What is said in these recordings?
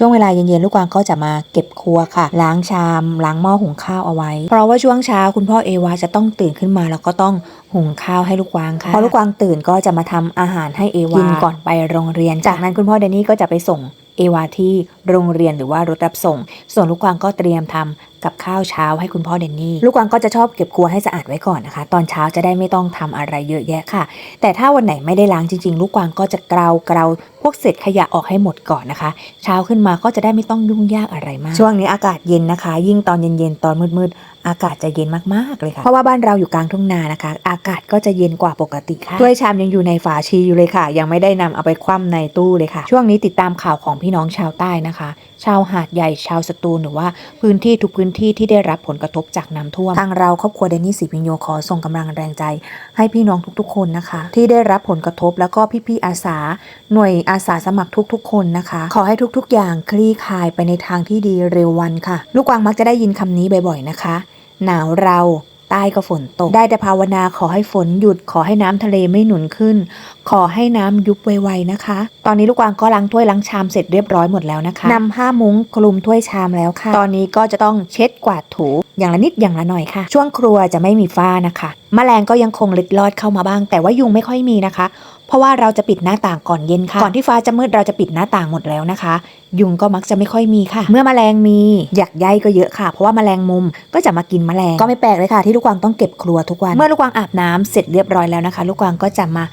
ช่วงเวลาเย็นๆลูกกวางก็จะมาเก็บครัวค่ะ ล้างชามล้างหม้อหุงข้าวเอาไว้ เพราะว่าช่วงเช้าคุณพ่อเอวาจะต้องตื่นขึ้นมาแล้วก็ต้องหุงข้าวให้ลูกกวางค่ะพอลูกกวางตื่นก็จะมาทำอาหารให้เอวากินก่อนไปโรงเรียน จากนั้นคุณพ่อเดนนี่ก็จะไปส่งเอวาที่โรงเรียนหรือว่ารถรับส่ง ส่วนลูกกวางก็เตรียมทำกับข้าวเช้าให้คุณพ่อเดนนี่ ลูกกวางก็จะชอบเก็บครัวให้สะอาดไว้ก่อนนะคะ ตอนเช้าจะได้ไม่ต้องทำอะไรเยอะแยะค่ะ แต่ถ้าวันไหนไม่ได้ล้างจริงๆ ลูกกวางก็จะเกลาเกลาพวกเศษขยะออกให้หมดก่อนนะคะ เช้าขึ้นมาก็จะได้ไม่ต้องยุ่งยากอะไรมาก ช่วงนี้อากาศเย็นนะคะ ยิ่งตอนเย็นๆตอนมืดๆ อากาศจะเย็นมากๆเลยค่ะ เพราะว่าบ้านเราอยู่กลางทุ่งนานะคะ อากาศก็จะเย็นกว่าปกติค่ะถ้วยชามยังอยู่ในฝาชีอยู่เลยค่ะ ยังไม่ได้นำเอาไปคว่ำในตู้เลยค่ะ ช่วงนี้ติดตามข่าวของพี่น้องชาวใต้นะคะ ชาวหาดใหญ่ชาวสตูลหรือว่าพื้นที่ทุกพื้นที่ที่ได้รับผลกระทบจากน้ำท่วมทางเราครอบครัวเดนนี่สีพิญโยขอส่งกำลังแรงใจ ให้พี่น้องทุกๆ คนนะคะ ที่ได้รับผลกระทบแล้วก็พี่ๆอาสา หน่วยอาสาสมัครทุก ๆ คนนะคะ ขอให้ทุกๆ อย่างคลี่คลายไปในทางที่ดีเร็ววันค่ะ ลูกกวางมักจะได้ยินคำนี้บ่อยๆนะคะ หนาวเราใต้ก็ฝนตก ได้แต่ภาวนาขอให้ฝนหยุด ขอให้น้ำทะเลไม่หนุนขึ้น ขอให้น้ำยุบไวๆนะคะ ตอนนี้ลูกกวางก็ล้างถ้วยล้างชามเสร็จเรียบร้อยหมดแล้วนะคะนำผ้ามุ้งคลุมถ้วยชามแล้วค่ะ ตอนนี้ก็จะต้องเช็ดกวาดถู อย่างละนิดอย่างละหน่อยค่ะ ช่วงครัวจะไม่มีฝ้านะคะแมลงก็ยังคงเล็ดลอดเข้ามาบ้าง แต่ว่ายุงไม่ค่อยมีนะคะ เพราะว่าเราจะปิดหน้าต่างก่อนเย็นค่ะก่อนที่ฟ้าจะมืดเราจะปิดหน้าต่างหมดแล้วนะคะ ยุงก็มักจะไม่ค่อยมีค่ะ เมื่อแมลงมีอยากใยก็เยอะค่ะ เพราะว่าแมลงมุมก็จะมากินแมลงก็ไม่แปลกเลยค่ะที่ลูกกวางต้องเก็บครัวทุกวัน เมื่อลูกกวางอาบน้ำเสร็จเรียบร้อยแล้วนะคะ ลูกกวางก็จะมา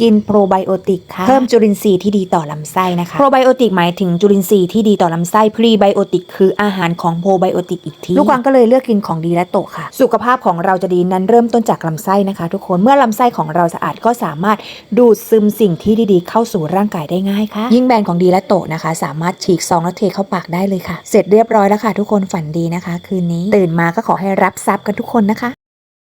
กินโปรไบโอติกค่ะ เพิ่มจุลินทรีย์ที่ดีต่อลำไส้นะคะ โปรไบโอติกหมายถึงจุลินทรีย์ที่ดีต่อลำไส้พรีไบโอติกคืออาหารของโปรไบโอติกอีกที ลูกกวางก็เลยเลือกกินของดีและโตะค่ะ สุขภาพของเราจะดีนั้นเริ่มต้นจากลำไส้นะคะ ทุกคนเมื่อลำไส้ของเราสะอาดก็สามารถดูดซึมสิ่งที่ดีๆ เข้าสู่ร่างกายได้ง่ายค่ะ ยิ่งแบรนด์ของดีและโตะนะคะ สามารถฉีกซองแล้วเทเข้าปากได้เลยค่ะ เสร็จเรียบร้อยแล้วค่ะ ทุกคนฝันดีนะคะ คืนนี้ตื่นมาก็ขอให้รับทรัพย์กันทุกคนนะคะ